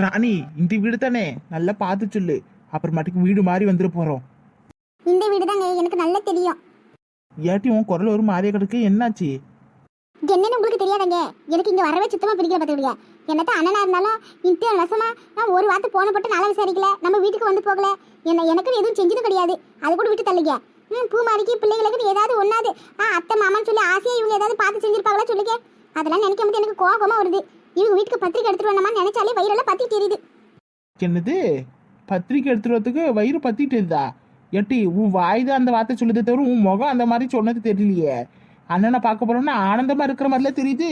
ராணி இந்த வீடு தானே? நல்லா பார்த்து சொல்லு. அப்புறமாட்டுக்கு வீடு மாறி வந்துட போறோம். இந்த வீடு தாங்க எனக்கு நல்லா தெரியும். ஏட்டி உன் குரல் ஒரு மாறிய கிடக்கு? என்னாச்சு? என்னன்னு உங்களுக்கு தெரியாதங்க? எனக்கு இங்க வரவே சுத்தமா பிடிக்கல பார்த்துக்கிடுங்க என்னத்த அண்ணனா இருந்தாலும் இத்தனை வருஷமா நான் ஒரு வார்த்தை போன போட்டு நல்லா விசாரிக்கல. நம்ம வீட்டுக்கு வந்து போகல. என்ன எனக்கு எதுவும் செஞ்சது கிடையாது. அது கூட விட்டு தள்ளிக்க ம் பூ மாறிக்கு பிள்ளைகளுக்கு ஏதாவது ஒண்ணாது ஆ அத்தை மாமான்னு சொல்லி ஆசையா இவங்க ஏதாவது பார்த்து செஞ்சிருப்பாங்களா சொல்லிக்க அதெல்லாம் நினைக்கும் போது எனக்கு கோபமா வருது. இவங்க வீட்டுக்கு பத்திரிக்கை எடுத்துட்டு வந்தோமா நினைச்சாலே வயிறெல்லாம் பத்தி தெரியுது என்னது? பத்திரிக்கை எடுத்துட்டு வரதுக்கு வயிறு பத்திட்டு இருந்தா ஏட்டி உன் வாய் தான் அந்த வார்த்தை சொல்லுதே தவிர உன் முகம் அந்த மாதிரி சொன்னது தெரியலையே. அண்ணனை பார்க்க போறோம்னா ஆனந்தமா இருக்கிற மாதிரிலாம் தெரியுது.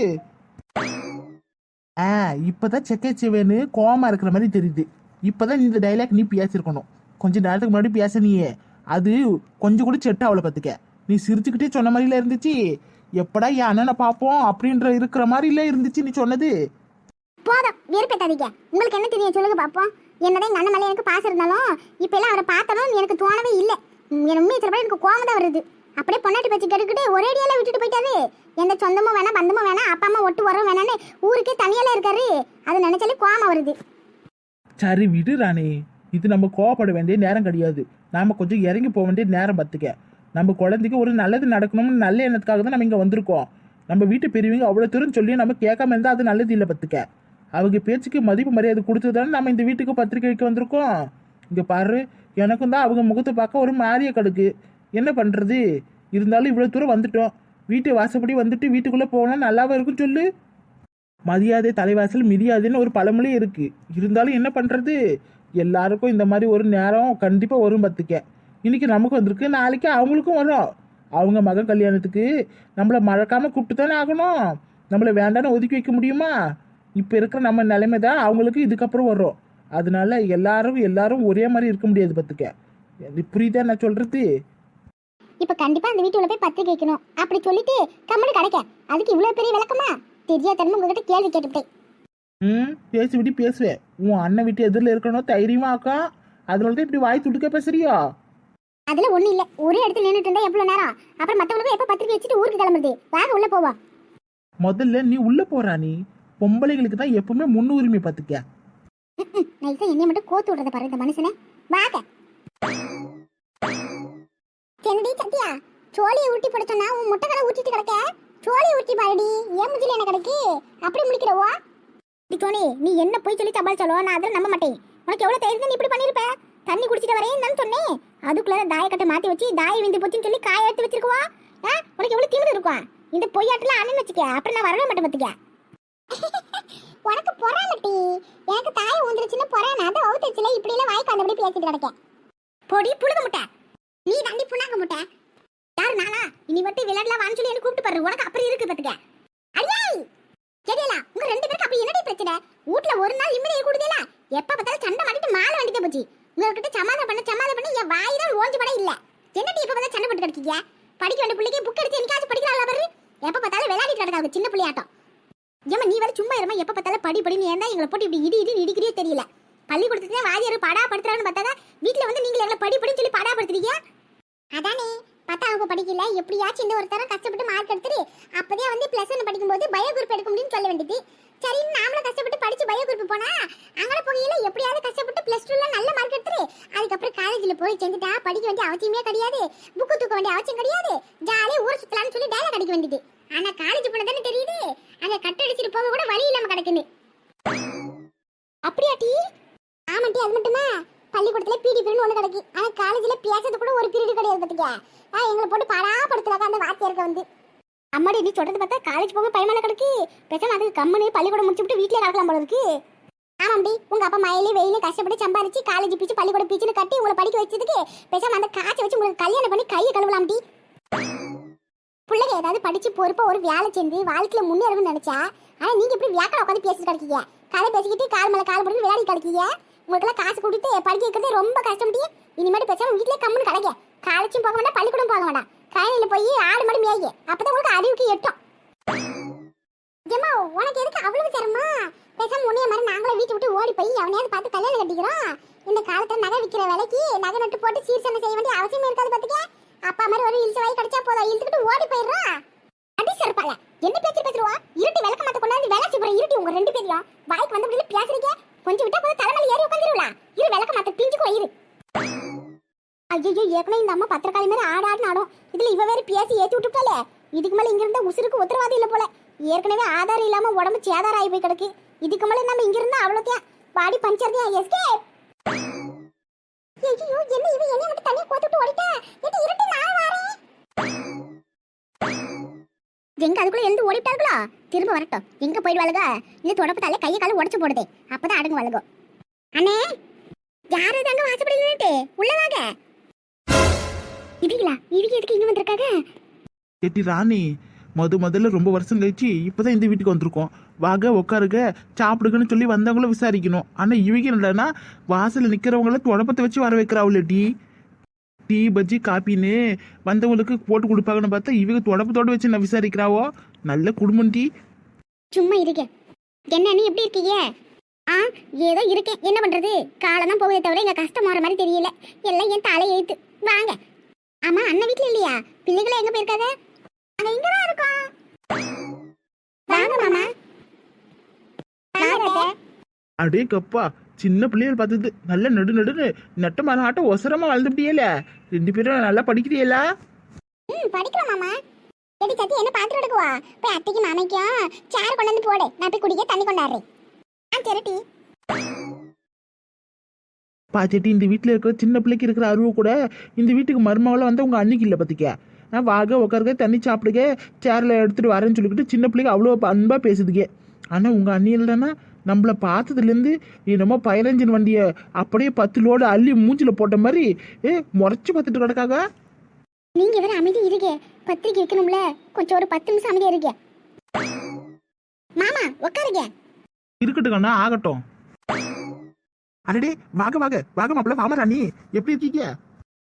ஆ இப்பதான் செக்கை சிவனு கோவமா இருக்கிற மாதிரி தெரியுது. இப்பதான் இந்த டைலாக் நீ பேசியிருக்கணும். கொஞ்ச நேரத்துக்கு முன்னாடி பேசனியே. அது கொஞ்சம் கூட செட் அவளை பார்த்துக்க நீ சிரிச்சுக்கிட்டே சொன்ன மாதிரில இருந்துச்சு. எப்படா என் அண்ணனை பார்ப்போம் அப்படின்ற இருக்கிற மாதிரில இருந்துச்சு நீ சொன்னது. போதும் வெறுப்பேத்தாதீங்க உங்களுக்கு என்ன தெரியும்? சொல்லுங்க பாப்போம். என்னதான் எங்க அண்ணன் மேல எனக்கு பாசம் இருந்தாலும் இப்ப எல்லாம் அவரை பார்த்தனும் எனக்கு தோணவே இல்லை. எனக்கு உண்மையை சொல்ல எனக்கு கோவம் தான் வருது. அப்படியே பொண்டாட்டி பேச்சு கேட்டுக்கிட்டு ஒரே அடியால விட்டுட்டு போயிட்டாரு. எந்த சொந்தமும் வேணாம் பந்தமும் வேணாம் அப்பா அம்மா ஒட்டு வரும் வேணான்னு ஊருக்கே தனியால இருக்காரு. அது நினைச்சாலே கோவம் வருது. சரி விடு ராணி. இது நம்ம கோவப்பட வேண்டிய நேரம் கிடையாது. நாம கொஞ்சம் இறங்கி போக வேண்டிய நேரம் பார்த்துக்க. நம்ம குழந்தைக்கு ஒரு நல்லது நடக்கணும்னு நல்ல எண்ணத்துக்காக தான் நம்ம இங்கே வந்திருக்கோம். நம்ம வீட்டு பெரியவங்க அவ்வளோ தூரம் சொல்லி நம்ம கேட்காம இருந்தால் அது நல்லது இல்லை பார்த்துக்க அவங்க பேச்சுக்கு மதிப்பு மரியாதை கொடுத்து தானே நம்ம இந்த வீட்டுக்கு பத்திரிக்கைக்கு வந்திருக்கோம். இங்கே பாரு எனக்கும் தான் அவங்க முகத்தை பார்க்க ஒரு மாறிய கடுக்கு. என்ன பண்ணுறது இருந்தாலும் இவ்வளோ தூரம் வந்துட்டோம். வீட்டு வாசப்படி வந்துட்டு வீட்டுக்குள்ளே போனால் நல்லாவும் இருக்கும் சொல்லு. மரியாதை தலைவாசல் மிதியாதுன்னு ஒரு பழமொழி இருக்குது இருந்தாலும் என்ன பண்ணுறது எல்லாருக்கும் இந்த மாதிரி ஒரு நேரம் கண்டிப்பாக வரும் பத்துக்க. இன்னைக்கு நமக்கு வந்திருக்கு நாளைக்கு அவங்களுக்கும் வரும். அவங்க மகன் கல்யாணத்துக்கு நம்மளை மறக்காம கூப்பிட்டு தானே ஆகணும். நம்மளை வேண்டான்னு ஒதுக்கி வைக்க முடியுமா? இப்போ இருக்கிற நம்ம நிலைமை தான் அவங்களுக்கு இதுக்கப்புறம் வரும். அதனால எல்லாரும் எல்லாரும் ஒரே மாதிரி இருக்க முடியாது பத்துக்க இது புரியுதா நான் சொல்றது? இப்ப கண்டிப்பா அந்த வீட்டுல போய் பத்திரிக்கை வைக்கணும் அப்படி சொல்லிட்டு கம்மனு கிடைக்க. அதுக்கு இவ்வளவு பெரிய விளக்கமா? தெரியாதனமா உங்ககிட்ட கேள்வி கேட்டுவிட்டேன். ம் பேசி விட்டு பேசுவேன். உன் அண்ணன் வீட்டு எதிரில் இருக்கணும் தைரியமா ஆக்கா அதனால தான் இப்படி வாய் துடுக்க பேசுறியா? அதுல ஒண்ணு இல்ல. ஒரே இடத்துல நின்னுட்டு இருந்தா எவ்வளவு நேரம்? அப்புறம் மத்தவங்களுக்கு எப்ப பத்திரிக்கை வச்சுட்டு ஊருக்கு கிளம்புறது? வாங்க உள்ள போவோம் முதல்ல நீ உள்ள போறா நீ. பொம்பளைகளுக்கு தான் எப்பவுமே முன்னுரிமை பார்த்துக்க நைஸா என்னைய மட்டும் கோத்து விடுறத பாரு இந்த மனுஷனே. வாங்க. கென்னடி சத்யா? சோழியை உருட்டி போட சொன்னா உன் முட்டைக்கடை ஊட்டிட்டு கிடக்க? சோழியை உருட்டி பாருடி ஏன் முஜில என்ன கிடக்கு? அப்படி முடிக்கிறவா சோனி நீ என்ன போய் சொல்லி சமாளிச்சாலோ? நான் அதெல்லாம் நம்ப மாட்டேன். உனக்கு எவ்வளவு தைரியம் நீ இப்படி பண்ணிருப்ப? தண்ணி குடிச்சிட்டு வரேன் நான் சொன்னேன் அதுக்குள்ள தாயக்கட்டை மாத்தி வச்சு தாய விந்து போச்சுன்னு சொல்லி காய எடுத்து வச்சிருக்குவா? உனக்கு எவ்வளவு திமிரு இருக்கும்? இந்த பொய்யாட்டுல அண்ணன் வச்சுக்க அப்புறம் நான் வரவே மாட்டேன் பாத்துக்க உனக்கு பொறாமட்டி எனக்கு தாய் ஊந்துருச்சுன்னு பொறாம அதை அவுத்துச்சுல இப்படி எல்லாம் வாய்க்கு அந்தபடி பேசிட்டு கிடக்க. பொடி புழுக முட்டை. நீ தாண்டி புண்ணாங்க முட்டை. யாரு நானா? இனி மட்டும் விளையாடலாம் வான்னு சொல்லி என்ன கூப்பிட்டு பாரு. உனக்கு அப்படி இருக்கு பாத்துக்க அடியாய்! கேடியலா உங்க ரெண்டு பேருக்கு அப்படி என்னடி பிரச்சனை? வீட்ல ஒரு நாள் நிம்மதி கூடுதல? எப்ப பார்த்தாலும் சண்டை மாட்டிட்டு மாலை வண்டிக்க போச்சு. உங்ககிட்ட சமாதானம் பண்ண சமாதானம் பண்ணி என் வாய் தான் ஓஞ்சு பட இல்ல. என்னடி இப்ப பார்த்தா சண்டை போட்டு கிடக்கீங்க? படிக்க வேண்டிய பிள்ளைக்கு புக் எடுத்து என்னைக்காச்சும் படிக்கிறாங்களா பாரு. எப்ப பார்த்தாலும் விளையாடிட்டு கிடக்காங்க சின்ன பிள்ளையாட்டம். ஏமா நீ வேற சும்மா இருமா எப்ப பார்த்தாலும் படி படின்னு ஏன் எங்களை போட்டு இப்படி இடி இடி இடிக்கிறியோ தெரியல. பள்ளிக்கூடத்துல வாதியார் பாடா படுத்துறான்னு பார்த்தா வீட்டுல வந்து நீங்க எங்களை படி படின்னு சொல்லி பாடா படுத்துறீங்க அதானே பத்தாம் வகுப்பு படிக்கல. எப்படியாச்சும் இந்த ஒரு தரம் கஷ்டப்பட்டு மார்க் எடுத்துரு. அப்பதே வந்து பிளஸ் ஒன் படிக்கும்போது பயோ குரூப் எடுக்க முடியும்னு சொல்ல வேண்டியது. சரின்னு நாமளும் கஷ்டப்பட்டு படிச்சு பயோ குரூப் போனா அங்கே போகையில எப்படியாவது கஷ்டப்பட்டு பிளஸ் டூல நல்ல மார்க் எடுத்துரு. அதுக்கப்புறம் காலேஜில் போய் சேர்ந்துட்டா படிக்க வேண்டிய அவசியமே கிடையாது. புக்கு தூக்க வேண்டிய அவசியம் கிடையாது. ஜாலியாக ஊர் சுத்தலாம்னு சொல்லி டைலாக் கிடைக்க வேண்டியது. ஆனா காலேஜ் போன தானே தெரியுது. அங்க கட்டடிச்சிட்டு போக கூட வழி இல்லாம கிடக்குன்னு. அப்படியா டீ? ஆமாட்டி அது மட்டுமா? பள்ளிக்கூடத்துல பிடி பீரியட் ஒண்ணு கிடைக்கு. ஆனா காலேஜ்ல பேசுறது கூட ஒரு பீரியட் கிடையாது பாத்துக்க ஆ எங்களை போட்டு பாடா படுத்துறாங்க அந்த வாத்தியாருக்கு வந்து. அம்மாடி நீ சொல்றது பார்த்தா காலேஜ் போக பயமான கிடக்கு. பேசாம அதுக்கு கம்மனு பள்ளிக்கூடம் முடிச்சுட்டு வீட்லயே கிடக்கலாம் போல இருக்கு. ஆமாம்டி உங்க அப்பா மயிலே வெயில கஷ்டப்பட்டு சம்பாரிச்சு காலேஜ் பீச்சு பள்ளிக்கூடம் பீச்சுன்னு கட்டி உங்களை படிக்க வச்சதுக்கு பேசாம அந்த காய்ச்ச வச்சு உங்களுக்கு கல்யாணம் பண்ணி கையை கழுவலாம்டி பிள்ளைங்க ஏதாவது படிச்சு பொறுப்பா ஒரு வேலை செஞ்சு வாழ்க்கையில முன்னேறணும்னு நினைச்சா ஆனா நீங்க இப்படி வியாக்கட உட்காந்து பேசிட்டு கிடைக்கீங்க? கதை பேசிக்கிட்டு கால் மேல கால் போட்டு விளையாடி கிடைக்கீங்க? உங்களுக்கெல்லாம் காசு கொடுத்து படிக்க வைக்கிறது ரொம்ப கஷ்டப்பட்டு இனிமேட்டு பேசாம வீட்லயே கம்முன்னு கிடைக்க காலேஜும் போக வேண்டாம் பள்ளிக்கூடம் போக வேண்டாம். கயனில போய் ஆடு மாடு மேய்ங்க அப்பதான் உங்களுக்கு அறிவுக்கு எட்டும். ஏம்மா உனக்கு எதுக்கு அவ்வளவு சிரமமா? பேசாம உன்னைய மாதிரி நாங்களும் வீட்டு விட்டு ஓடி போய் அவனையாவது பார்த்து கல்யாணம் கட்டிக்கிறோம். இந்த காலத்துல நகை விற்கிற விலைக்கு நகை நட்டு போட்டு சீர்சனை செய்ய வேண்டிய அவசியம் இருக்காது பாத்துக்க. அப்பா மாதிரி ஒரு இழுச்ச வாய் கிடைச்சா போதும். இழுத்துக்கிட்டு ஓடி போயிடுறோம் அடி சிறப்பால என்ன பேச்சு பேசுறவா? இருட்டி விளக்க மாத்த கொண்டாந்து வேலை செய்ய இருட்டி உங்க ரெண்டு பேரையும் வாய்க்கு வந்து பேசுறீங்க. கொஞ்சம் விட்டா போது தலைமையில ஏறி உட்காந்துருவா இரு விளக்க மாத்த பிஞ்சுக்கோ இரு. ஐயோ ஏற்கனவே இந்த அம்மா பத்திரக்காளி மாதிரி ஆடு ஆடு ஆடும். இதுல இவ வேற பேசி ஏத்தி விட்டுட்டாலே இதுக்கு மேல இங்க இருந்தா உசுருக்கு உத்தரவாதம் இல்ல போல. ஏற்கனவே ஆதாரம் இல்லாம உடம்பு சேதாரம் ஆகி போய் கிடக்கு. இதுக்கு மேல நம்ம இங்க இருந்தா அவ்வளவுதான் பாடி பஞ்சர் தான் எஸ்கேப் ஐயோ என்ன இவ என்ன மட்டும் தனியா கோத்துட்டு ஓடிட்டா? எட்டு இருட்டு நான் வரேன். எங்க அதுக்குள்ள எழுந்து ஓடிட்டார்களோ? திரும்ப வரட்டும். எங்க போயிடுவாளுக? இந்த தொடப்பத்தால கையை கால உடச்சு போடுதே. அப்பதான் அடங்குவாளுகோ அண்ணே யார் அது அங்க வாசப்படி நின்னுட்டு? உள்ள வாங்க. இதுங்களா இவங்க எதுக்கு இங்க வந்திருக்காங்க எட்டி ராணி முத முதல்ல ரொம்ப வருஷம் கழிச்சு இப்பதான் இந்த வீட்டுக்கு வந்திருக்கோம். வாங்க உட்காருங்க சாப்பிடுங்கன்னு சொல்லி வந்தவங்களும் விசாரிக்கணும். ஆனா இவங்க இல்லைன்னா வாசல்ல நிக்கிறவங்கள தொடப்பத்தை வச்சு வர வைக்கிறாவுல டீ. டீ பஜ்ஜி காப்பின்னு வந்தவங்களுக்கு போட்டு கொடுப்பாங்கன்னு பார்த்தா இவங்க தொடப்பத்தோட வச்சு நான் விசாரிக்கிறாவோ? நல்ல குடும்பம் டீ. சும்மா இருக்க. என்ன நீ எப்படி இருக்கீங்க? ஆ ஏதோ இருக்கேன். என்ன பண்றது? காலம் தான் போகுதே தவிர எங்க கஷ்டம் போற மாதிரி தெரியல. எல்லாம் என் தலை எழுத்து வாங்க. ஆமா அண்ணன் வீட்ல இல்லையா? பிள்ளைகளை எங்க போயிருக்காங்க? அங்க இங்கதான் இருக்கோம். வாங்க மாமா. அடே கப்பா. சின்ன பிள்ளைகள் பார்த்தது நல்ல நடு நடுன்னு நெட்ட மரம் ஆட்ட ஒசரமா வளர்ந்துட்டியல. ரெண்டு பேரும் நல்லா படிக்கிறீங்களா ம் படிக்கலாம் மாமா. எடி சத்தி என்ன பாத்திரம் எடுக்குவா? போய் அத்தைக்கு மாமைக்கும் சேர் கொண்டு வந்து போடு. நான் போய் குடிக்க தண்ணி கொண்டாடுறேன் ஆ சரிட்டி. பாச்சேட்டி இந்த வீட்டில் இருக்கிற சின்ன பிள்ளைக்கு இருக்கிற அருவு கூட இந்த வீட்டுக்கு மருமகளை வந்து உங்க அன்னைக்கு இல்லை பார்த்திக்க நான் வாக உட்காருங்க தண்ணி சாப்பிடுங்க சேரில் எடுத்துட்டு வரேன்னு சொல்லிக்கிட்டு சின்ன பிள்ளைங்க அவ்வளோ அன்பா பேசுதுங்க. ஆனால் உங்கள் அண்ணி இல்லைன்னா நம்மளை பார்த்ததுலேருந்து என்னமோ பதினஞ்சின் வண்டியை அப்படியே பத்து லோடு அள்ளி மூஞ்சில போட்ட மாதிரி ஏ முறைச்சி பார்த்துட்டு கிடக்காக நீங்க வேற அமைதி இருக்க பத்திரிக்கை வைக்கணும்ல. கொஞ்சம் ஒரு பத்து நிமிஷம் அமைதியா இருக்க மாமா உட்காருங்க இருக்கட்டும் கண்ணா ஆகட்டும். அடடே வாங்க வாங்க. வாங்க மாப்பிள்ள வாம ராணி. எப்படி இருக்கீங்க?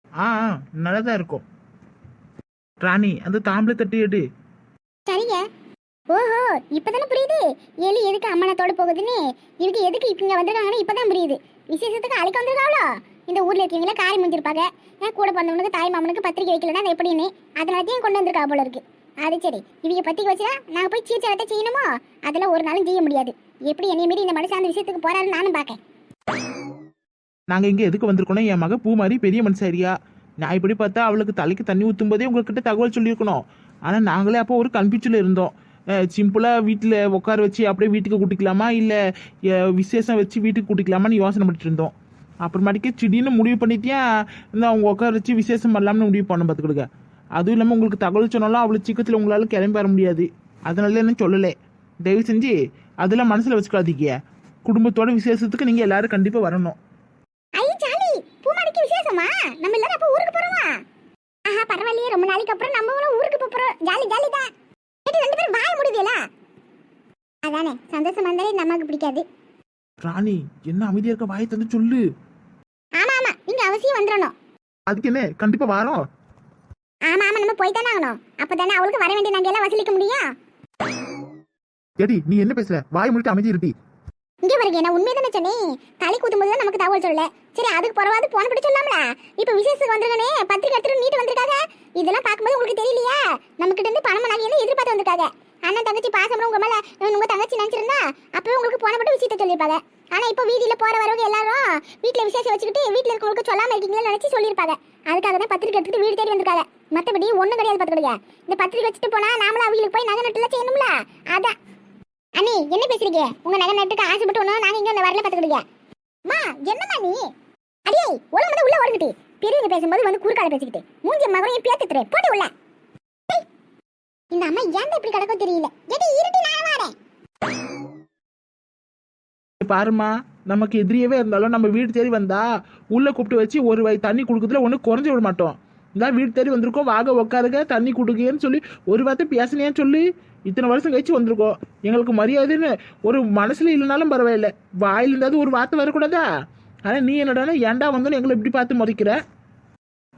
ஆ ஆ, நல்லா தான் இருக்கும். ராணி அந்த தாம்பளை தட்டி எடு. சரிங்க. ஓஹோ இப்பதானே புரியுது? எலி எதுக்கு அம்மனத்தோட போகுதுன்னு? இதுக்கு எதுக்கு இங்க வந்திருக்காங்கன்னு இப்பதான் புரியுது. விசேஷத்துக்கு அழைக்க வந்திருக்காங்களோ இந்த ஊர்ல இருக்கீங்களா? காரி முடிஞ்சிருப்பாங்க ஏன் கூட பிறந்தவனுக்கு தாய் மாமனுக்கு பத்திரிக்கை வைக்கலன்னா அது எப்படின்னு அதனாலத்தையும் கொண்டு வந்திருக்கா போல இருக்கு. அது சரி. இவங்க பத்திரிக்கை வச்சா நாங்கள் போய் சீச்சரத்தை செய்யணுமோ? அதெல்லாம் ஒரு நாளும் செய்ய முடியாது. எப்படி என்னைய மீறி இந்த மனுஷன் அந்த விஷயத்துக்கு போறாருன்னு நானும் பார்க்கேன். நாங்க இங்க எதுக்கு வந்திருக்கோம்னா என் மக பூ மாதிரி பெரிய மனுஷாரியா நான் இப்படி பார்த்தா அவளுக்கு தலைக்கு தண்ணி ஊற்றும் போதே உங்ககிட்ட தகவல் சொல்லியிருக்கணும். ஆனா நாங்களே அப்போ ஒரு கன்ஃபியூஷன்ல இருந்தோம். சிம்பிளாக வீட்டில் உட்கார வச்சு அப்படியே வீட்டுக்கு கூட்டிக்கலாமா? இல்லை விசேஷம் வச்சு வீட்டுக்கு கூட்டிக்கலாமான்னு யோசனை பண்ணிட்டு இருந்தோம். அப்புறமேட்டுக்கே திடீர்னு முடிவு பண்ணிட்டியா? இந்த அவங்க உட்கார வச்சு விசேஷம் பண்ணலாம்னு முடிவு பண்ண பார்த்துக்கிடுங்க. அதுவும் இல்லாமல் உங்களுக்கு தகவல் சொன்னாலும் அவ்வளோ சீக்கிரத்தில் உங்களால் கிளம்பி வர முடியாது. அதனால என்ன சொல்லலை. தயவு செஞ்சு அதெல்லாம் மனசில் வச்சுக்காதீங்க. குடும்பத்தோட விசேஷத்துக்கு நீங்கள் எல்லாரும் கண்டிப்பாக வரணும். விசேஷமா? நம்ம எல்லாரும் அப்ப ஊருக்கு போறோமா? ஆஹா பரவாயில்லையே. ரொம்ப நாளைக்கு அப்புறம் நம்ம ஊருக்கு போறோம். ஜாலி ஜாலி தான் ஏடி ரெண்டு பேரும் வாய முடியல அதானே சந்தோஷமா இருந்தாலே நமக்கு பிடிக்காது. ராணி என்ன அமைதியா இருக்க வாயை தந்து சொல்லு. ஆமா ஆமா நீங்க அவசியம் வந்துடணும் அதுக்கு என்ன கண்டிப்பா வாரோம் ஆமா ஆமா நம்ம போய் தானே ஆகணும். அப்பதானே அவளுக்கு வர வேண்டிய நாங்க எல்லாம் வசூலிக்க முடியும்? ஏடி நீ என்ன பேசுற? வாய் முடிட்டு அமைதி இருட்டி இங்க பாருங்க நான் உண்மையை தானே சொன்னேன்? தலை கூத்தும் நமக்கு தகவல் சொல்லல. சரி அதுக்கு பிறவாது போன படி சொல்லலாம்ல இப்ப விசேஷத்துக்கு வந்திருக்கனே பத்திரிக்கை எடுத்துட்டு நீட்டு வந்திருக்காங்க இதெல்லாம் பார்க்கும்போது உங்களுக்கு தெரியலையா? நம்ம கிட்ட இருந்து பணம் நாங்க எதிர்பார்த்து வந்திருக்காங்க அண்ணன் தங்கச்சி பாசம் உங்க மேல உங்க தங்கச்சி நினைச்சிருந்தா அப்பவே உங்களுக்கு போன மட்டும் விஷயத்த சொல்லியிருப்பாங்க. ஆனா இப்போ வீதியில போற வரவங்க எல்லாரும் வீட்டுல விசேஷம் வச்சுக்கிட்டு வீட்டுல இருக்கவங்களுக்கு சொல்லாம இருக்கீங்களா நினைச்சு சொல்லியிருப்பாங்க. அதுக்காக தான் பத்திரிக்கை எடுத்துட்டு வீடு தேடி வந்திருக்காங்க. மத்தபடி ஒண்ணும் கிடையாது பாத்துக்கிடுங்க இந்த பத்திரிக்கை வச்சுட்டு போனா நாமளும் அவங்களுக்கு போய் நகை நட்டுல செய்யணும்ல? அதான். அண்ணி என்ன பேசுறீங்க? உங்க நகை நட்டுக்கு ஆசைப்பட்டு ஒண்ணு நாங்க இங்க வரல பாத்துக்கிடுங்க மா என்னம்மா நீ? அடியே ஒழுங்கு வந்து உள்ள ஓடிக்கிட்டு. பெரியவங்க பேசும்போது வந்து குறுக்கால பேசிக்கிட்டு. மூஞ்சி மகனையும் பேத்துத்துறே போட்டு உள்ள. இந்த அம்மா ஏன் இப்படி கிடக்கும் தெரியல? எடி இருட்டி நான் வரேன். பாருமா நமக்கு எதிரியவே இருந்தாலும் நம்ம வீடு தேடி வந்தா உள்ள கூப்பிட்டு வச்சு ஒரு வாய் தண்ணி கொடுக்கறதுல ஒன்று குறைஞ்சு விட மாட்டோம். இந்த வீடு தேடி வந்திருக்கோம். வாக உக்காருங்க. தண்ணி கொடுங்கன்னு சொல்லி ஒரு வார்த்தை பேசினேன்னு சொல்லி. இத்தனை வருஷம் கழிச்சு வந்திருக்கோம். எங்களுக்கு மரியாதைன்னு ஒரு மனசுல இல்லைனாலும் பரவாயில்ல. வாயில இருந்தாவது ஒரு வார்த்தை வரக்கூடாதா? ஆனா நீ என்னடானா ஏன்டா வந்தோன்னு எங்களை இப்படி பார்த்து முறைக்கிற?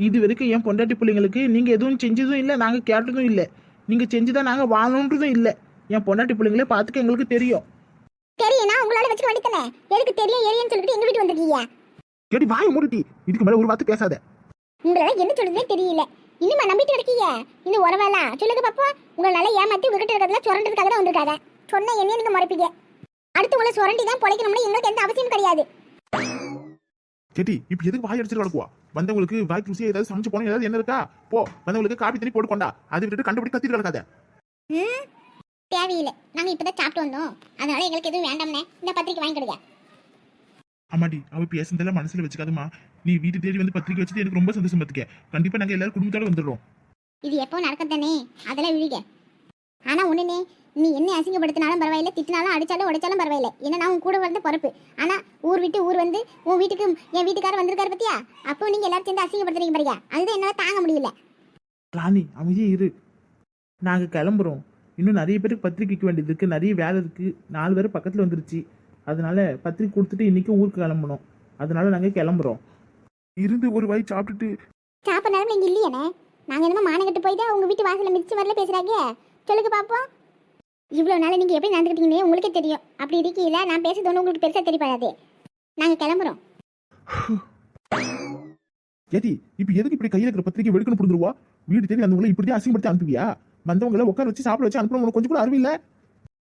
இது வரைக்கும் என் பொண்டாட்டி பிள்ளைங்களுக்கு நீங்க எதுவும் செஞ்சதும் இல்லை நாங்க கேட்டதும் இல்லை. நீங்க செஞ்சுதான் நாங்க வாழணுன்றதும் இல்லை. என் பொண்டாட்டி பிள்ளைங்களே பார்த்துக்க எங்களுக்கு தெரியும். தெரியும் நான் உங்களால வச்சுக்க வேண்டியதானே எதுக்கு தெரியும் ஏரியன்னு சொல்லிட்டு எங்க வீட்டு வந்திருக்கீங்க? கேடி வாய மூடிட்டி. இதுக்கு மேல ஒரு வார்த்தை பேசாத. உங்களால என்ன சொல்றதே தெரியல. இன்னுமா நம்பிட்டு இருக்கீங்க? இந்த உறவெல்லாம். சொல்லுங்க பாப்பா. உங்களை நல்லா ஏமாத்தி உங்ககிட்ட இருக்கிறதுல சுரண்டதுக்காக தான் வந்திருக்காங்க. சொன்ன என்ன நீங்க மறைப்பீங்க. அடுத்தவங்கள சுரண்டி தான் பொழைக்கணும்னு எங்களுக்கு எந்த அவசியம் கிடையாது. கேட்டி இப்ப எதுக்கு வாய் அடிச்சிட்டு கிடக்குவா? வந்தவங்களுக்கு வாய் ருசியா ஏதாவது சமைச்சு போனா ஏதாவது என்ன இருக்கா? போ வந்தவங்களுக்கு காப்பி தண்ணி போட்டு கொண்டா. அதை விட்டுட்டு கண்டுபிடி கத்திட்டு கிடக்காத. தேவையில்லை. நாங்க இப்பதான் சாப்பிட்டு வந்தோம். அதனால எங்களுக்கு எதுவும் வேண்டாம்னே. இந்த பத்திரிக்கை வாங்கி கொடுங்க. ஆமாடி அவ பேசுனதெல்லாம் மனசுல வச்சுக்காதம்மா. நீ வீட்டு தேடி வந்து பத்திரிக்கை வச்சுட்டு எனக்கு ரொம்ப சந்தோஷம் பார்த்துக்க கண்டிப்பா நாங்க எல்லாரும் குடும்பத்தோட வந்துடுறோம். இது எப்போ நடக்கத்தானே அதெல்லாம் விழுக ஆனா ஒண்ணுனே நீ என்ன அசிங்கப்படுத்தினாலும் பரவாயில்ல திட்டினாலும் அடிச்சாலும் உடைச்சாலும் பரவாயில்ல. ஏன்னா நான் உன் கூட வந்த பொறுப்பு. ஆனா ஊர் விட்டு ஊர் வந்து உன் வீட்டுக்கு என் வீட்டுக்காரர் வந்திருக்காரு பத்தியா? அப்போ நீங்க எல்லாரும் சேர்ந்து அசிங்கப்படுத்துறீங்க பாருங்க. அதுதான் என்னால தாங்க முடியல. ராணி அமைதியே இரு. நாங்க கிளம்புறோம். இன்னும் நிறைய பேருக்கு பத்திரிக்கைக்கு வேண்டியது இருக்கு நிறைய வேலை இருக்கு. நாலு பேர் பக்கத்துல வந்துருச்சு. அதனால பத்திரிக்கை கொடுத்துட்டு இன்னைக்கு ஊருக்கு கிளம்பணும். அதனால நாங்க கிளம்புறோம். இருந்து ஒரு வாய் சாப்பிட்டுட்டு சாப்பிட நேரம் நீங்க இல்லையானே நாங்க என்னமோ மானகட்டு போய் தான் உங்க வீட்டு வாசல்ல மிதிச்சு வரல பேசுறாங்க. சொல்லுங்க பாப்போம். இவ்வளவு நாள் நீங்க எப்படி நடந்துக்கிட்டீங்கன்னு உங்களுக்கே தெரியும். அப்படி இருக்கீங்களா நான் பேசுறது ஒண்ணு உங்களுக்கு பெருசா தெரியப்படாது நாங்க கிளம்புறோம். ஏடி இப்ப எதுக்கு இப்படி கையில இருக்கிற பத்திரிக்கை வெடுக்கணும் புடுந்துருவா வீடு தேடி வந்தவங்களை இப்படி அசிங்கப்படுத்தி அனுப்புவியா? வந்தவங்கள உட்கார வச்சு சாப்பிட வச்சு அனுப்பணும் உனக்கு கொஞ்சம் கூட அறிவில்ல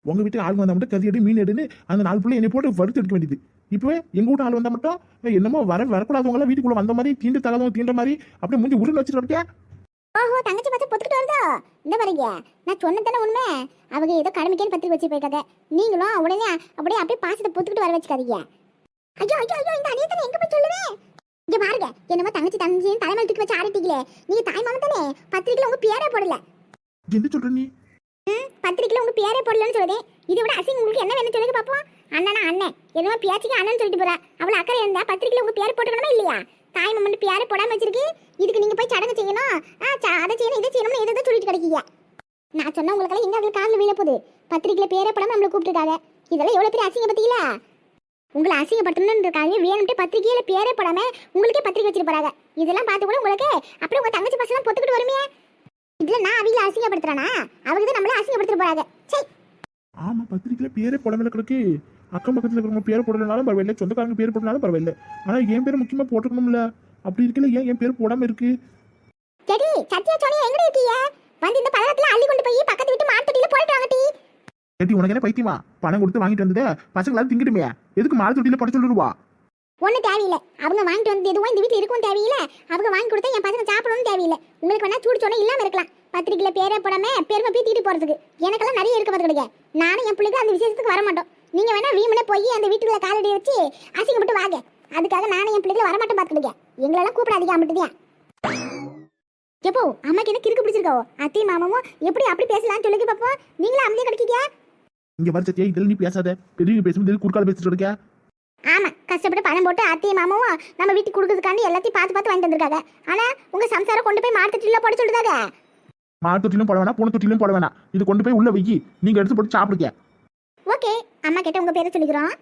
உங்க வீட்டுக்கு ஆள் வந்தா மட்டும் கறி எடு மீன் எடுன்னு அந்த நாலு பிள்ளை என்னை போட்டு வறுத்து எடுக்க வேண்டியது. இப்பவே எங்க வீட்டு ஆள் வந்தா மட்டும் என்னமோ வர வரக்கூடாதவங்க எல்லாம் வீட்டுக்குள்ள வந்த மாதிரி தீண்டு தகாதவங்க தீண்ட மாதிரி அப்படியே மூஞ்சி உருண்டு வச்சுட்டு இருக்கியா ஓஹோ தங்கச்சி பார்த்து பொத்துக்கிட்டு வருதோ? இந்த பாருங்க நான் சொன்னதானே உண்மை? அவங்க ஏதோ கடமைக்கேன்னு பத்திரிக்கை வச்சு போயிருக்காங்க. நீங்களும் உடனே அப்படியே அப்படியே பாசத்தை பொத்துக்கிட்டு வர வச்சுக்காதீங்க. ஐயோ ஐயோ ஐயோ இந்த அநியத்தனை எங்க போய் சொல்லுவேன்? இங்க பாருங்க என்னமோ தங்கச்சி தங்கச்சி தலைமையில தூக்கி வச்சு ஆடிட்டீங்களே. நீங்க தாய் மாமன் தானே? பத்திரிக்கையில உங்க பேரே போடல. என்ன சொல்ற நீ? பத்திரிக்கையில் உங்க பேரே போடலன்னு சொல்லுதேன் இதை விட அசிங்க உங்களுக்கு என்ன வேணும் சொல்லுங்க பார்ப்போம் அண்ணனா அண்ணன் என்னமோ பேச்சுக்கு அண்ணன் சொல்லிட்டு போறா. அவள அக்கறை இருந்தா பத்திரிக்கையில உங்க பேர் போட்டுக்கணுமா இல்லையா? தாய் மம்மன் பேரே போடாம வச்சிருக்கு. இதுக்கு நீங்க போய் சடங்கு செய்யணும். ஆ ச- அதை செய்யணும் இதை செய்யணும்னு எதை சொல்லிட்டு கிடைக்கீங்க. நான் சொன்ன உங்களுக்கெல்லாம் எங்க அதில் காலில் வீழ போகுது? பத்திரிக்கையில பேரே போடாம நம்மளை கூப்பிட்டுருக்காங்க இதெல்லாம் எவ்வளோ பெரிய அசிங்க பத்தீங்களா உங்களை அசிங்கப்படுத்தணுன்றதுக்காக வேணும்ட்டு பத்திரிக்கையில பேரே போடாம உங்களுக்கே பத்திரிக்கை வச்சிட்டு போறாங்க. இதெல்லாம் பார்த்து கூட உங்களுக்கு அப்படியே உங்க தங்கச்சி பசங்க பொத்துக்கிட்டு வருமே. இதுல நான் அவங்கள அசிங்கப்படுத்துறானா? அவங்க தான் நம்மள அசிங்கப்படுத்திட்டு போறாங்க. சரி ஆமா பத்திரிக்கையில பேரே போடாமல கிடக்கு. அக்கம் பக்கத்துல இருக்கிறவங்க பேர் போடலனாலும் பரவாயில்ல சொந்தக்காரங்க பேர் போடனாலும் பரவாயில்ல. ஆனா என் பேர் முக்கியமா போட்டுக்கணும்ல. அப்படி இருக்கல ஏன் என் பேர் போடாம இருக்கு? சரி சத்யா சோனியா எங்க இருக்கீங்க? வந்து இந்த பழத்துல அள்ளி கொண்டு போய் பக்கத்து வீட்டு மார்க்கெட்டில போயிட்டு வாங்க டீ. ஏடி உனக்கு என்ன பைத்தியமா? பணம் கொடுத்து வாங்கிட்டு வந்ததே பசங்களால திங்கிட்டுமே எதுக்கு மாலை தொட்டியில பட சொல்லிடுவா? ஒன்றும் தேவையில்லை. அவங்க வாங்கிட்டு வந்து எதுவும் இந்த வீட்டில் இருக்கும் தேவையில்லை. அவங்க வாங்கி கொடுத்தா என் பசங்க சாப்பிடணும்னு தேவையில்லை. உங்களுக்கு வேணா சூடு சொன்னா இல்லாம இருக்கலாம். பத்திரிக்கையில் பேரே போடாம பெருமை பீத்திட்டு போறதுக்கு. எனக்கெல்லாம் நிறைய இருக்க பார்த்து கிடையாது நானும் என் பிள்ளைக்கு அந்த விசேஷத்துக்கு வர மாட்டோம். நீங்க வேணா வீமனே போய் அந்த வீட்டுக்குள்ள காலடி வச்சு அசிங்கப்பட்டு வாங்க. அதுக்காக நானும் என் பிள்ளைக்கு வர மாட்டேன் பார்த்துக்கிடுங்க எங்களெல்லாம் கூப்பிடாதீங்க அம்பிட்டுதியா எப்போ? அம்மாக்கு என்ன கிறுக்கு பிடிச்சிருக்கோ? அத்தையும் மாமாவும் எப்படி அப்படி பேசலாம்னு சொல்லுங்க பாப்போம். நீங்களும் அமைதியா கிடைக்கீங்க. இங்க வர சத்தியா இதெல்லாம் நீ பேசாத. பெரிய பேசும்போது குறுக்கால பேசிட்டு இருக்க? ஆமா கஷ்டப்பட்டு பணம் போட்டு அத்தையும் மாமாவும் நம்ம வீட்டுக்கு கொடுக்கறதுக்காண்டி எல்லாத்தையும் பார்த்து பார்த்து வாங்கிட்டு வந்திருக்காங்க. ஆனா உங்க சம்சாரம் கொண்டு போய் மார்க்கெட்டில் போட சொல்லுதாங்க மாட்டு தொட்டிலும் போட வேணாம் பூனை தொட்டிலும் போட வேணாம். இது கொண்டு போய் உள்ள வைக்கி நீங்க எடுத்து போட்டு சாப்பிடுங்க. ஓகே அம்மா கிட்ட உங்க பேரை சொல்லிக்கிறோம்.